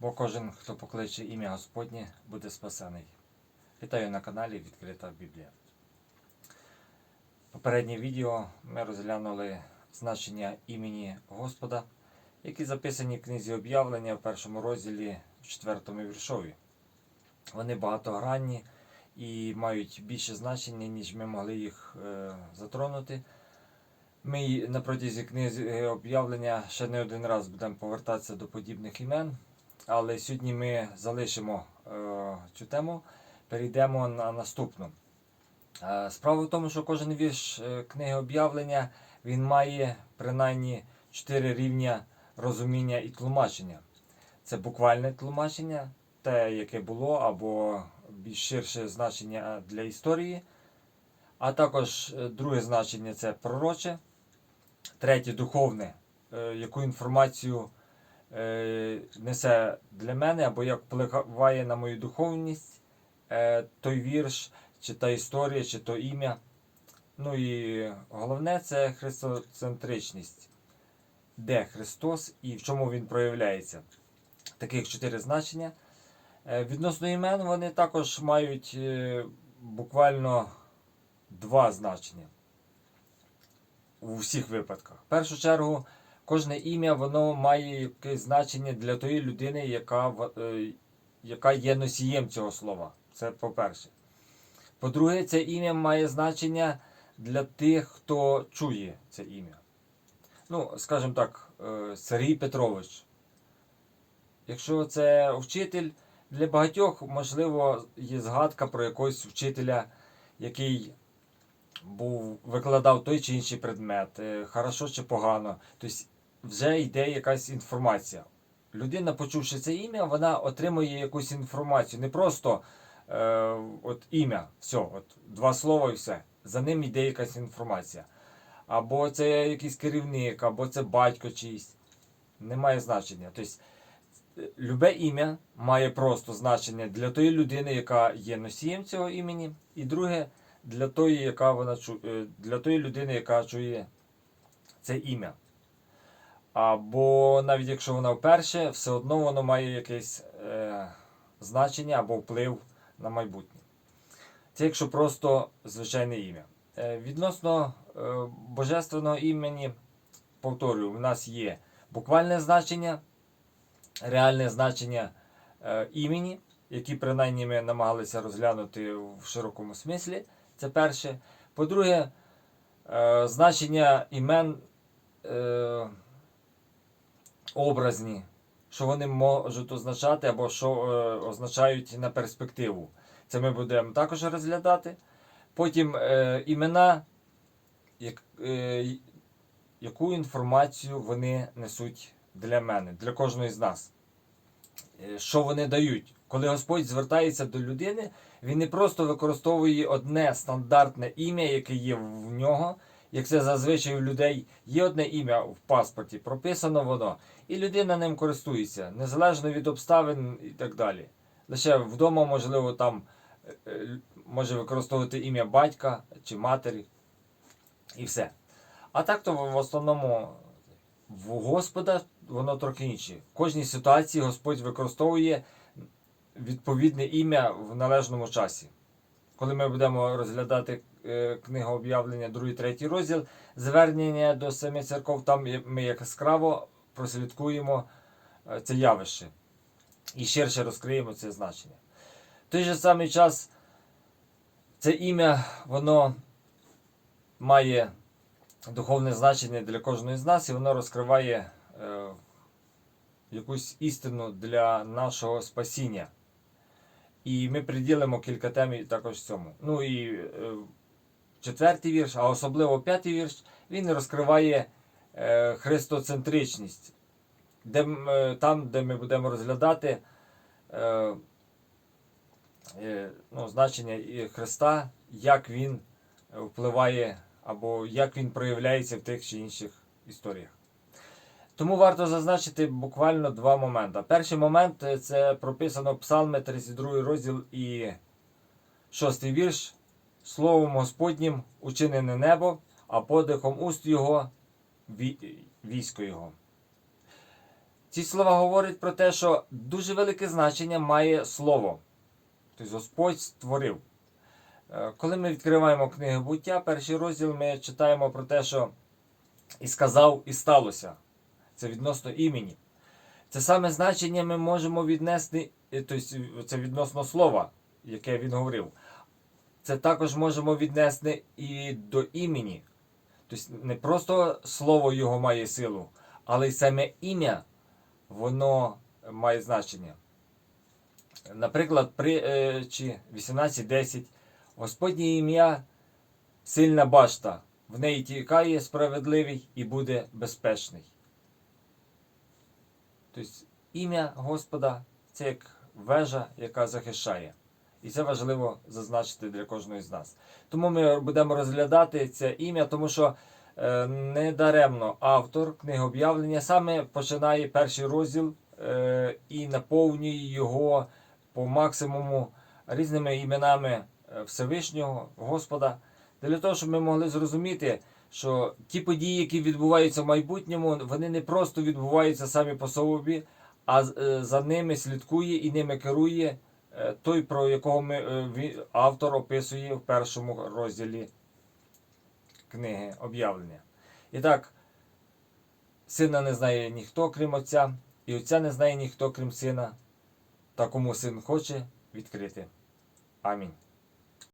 бо кожен, хто покличе ім'я Господнє, буде спасений. Вітаю на каналі Відкрита Біблія. Попереднє відео ми розглянули значення імені Господа, які записані в книзі об'явлення в першому розділі в четвертому віршові. Вони багатогранні і мають більше значення, ніж ми могли їх е, затронути. Ми на протязі книги об'явлення ще не один раз будемо повертатися до подібних імен, але сьогодні ми залишимо е, цю тему, перейдемо на наступну. Е, Справа в тому, що кожен вірш е, книги об'явлення він має принаймні чотири рівня розуміння і тлумачення. Це буквальне тлумачення, те, яке було, або більш ширше значення для історії. А також друге значення це пророче. Третє духовне, яку інформацію несе для мене, або як впливає на мою духовність е, той вірш, чи та історія, чи то ім'я. Ну і головне це христоцентричність. Де Христос і в чому Він проявляється. Таких чотири значення. Е, Відносно імен вони також мають е, буквально два значення у всіх випадках. В першу чергу, кожне ім'я воно має якесь значення для тої людини, яка, е, яка є носієм цього слова. Це по-перше. По-друге, це ім'я має значення для тих, хто чує це ім'я. Ну, скажімо так, е, Сергій Петрович. Якщо це вчитель, для багатьох, можливо, є згадка про якогось вчителя, який був, викладав той чи інший предмет, е, хорошо чи погано. Тобто вже йде якась інформація. Людина, почувши це ім'я, вона отримує якусь інформацію. Не просто е, от ім'я, все, от два слова і все. За ним йде якась інформація. Або це якийсь керівник, або це батько чийсь. Немає значення. Тобто, е, любе ім'я має просто значення для тої людини, яка є носієм цього імені, і друге для тої, яка вона е, для тої людини, яка чує це ім'я. Або навіть якщо вона вперше, все одно воно має якесь е, значення або вплив на майбутнє. Це якщо просто звичайне ім'я. Е, відносно е, божественного імені, повторюю, у нас є буквальне значення, реальне значення е, імені, які принаймні ми намагалися розглянути в широкому смислі. Це перше. По-друге, е, значення імен е, образні, що вони можуть означати або що е, означають на перспективу. Це ми будемо також розглядати. Потім е, імена, як, е, яку інформацію вони несуть для мене, для кожної з нас. Е, Що вони дають? Коли Господь звертається до людини, він не просто використовує одне стандартне ім'я, яке є в нього. Як це зазвичай у людей є одне ім'я в паспорті, прописано воно, і людина ним користується, незалежно від обставин і так далі. Лише вдома, можливо, там е, е, може використовувати ім'я батька чи матері, і все. А так то в основному в Господа воно трохи інше. В кожній ситуації Господь використовує відповідне ім'я в належному часі. Коли ми будемо розглядати е, книгу об'явлення, 2-3 розділ, звернення до семи церков, там ми яскраво прослідкуємо е, це явище і ширше розкриємо це значення. В той же самий час це ім'я, воно має духовне значення для кожної з нас, і воно розкриває е, якусь істину для нашого спасіння. І ми приділимо кілька тем також цьому. Ну і е, четвертий вірш, а особливо п'ятий вірш, він розкриває е, христоцентричність, де, е, там, де ми будемо розглядати е, ну, значення Христа, як він впливає або як він проявляється в тих чи інших історіях. Тому варто зазначити буквально два моменти. Перший момент це прописано Псалми 32 розділ і 6 вірш. Словом Господнім учинене небо, а подихом уст його військо його. Ці слова говорять про те, що дуже велике значення має слово. Тобто Господь створив. Е, Коли ми відкриваємо книгу буття, перший розділ ми читаємо про те, що і сказав, і сталося. Це відносно імені. Це саме значення ми можемо віднести, е, тобто це відносно слова, яке він говорив. Це також можемо віднести і до імені. Тобто не просто слово його має силу, але й саме ім'я, воно має значення. Наприклад, при е, чи 18.10 Господнє ім'я сильна башта, в неї тікає справедливий і буде безпечний. Тобто ім'я Господа це як вежа, яка захищає. І це важливо зазначити для кожного з нас. Тому ми будемо розглядати це ім'я, тому що е, недаремно автор книги об'явлення саме починає перший розділ е, і наповнює його по максимуму різними іменами е, Всевишнього Господа, для того, щоб ми могли зрозуміти, що ті події, які відбуваються в майбутньому, вони не просто відбуваються самі по собі, а е, за ними слідкує і ними керує той, про якого ми, е, автор описує в першому розділі книги об'явлення. І так, сина не знає ніхто, крім отця, і отця не знає ніхто, крім сина, та кому син хоче відкрити. Амінь.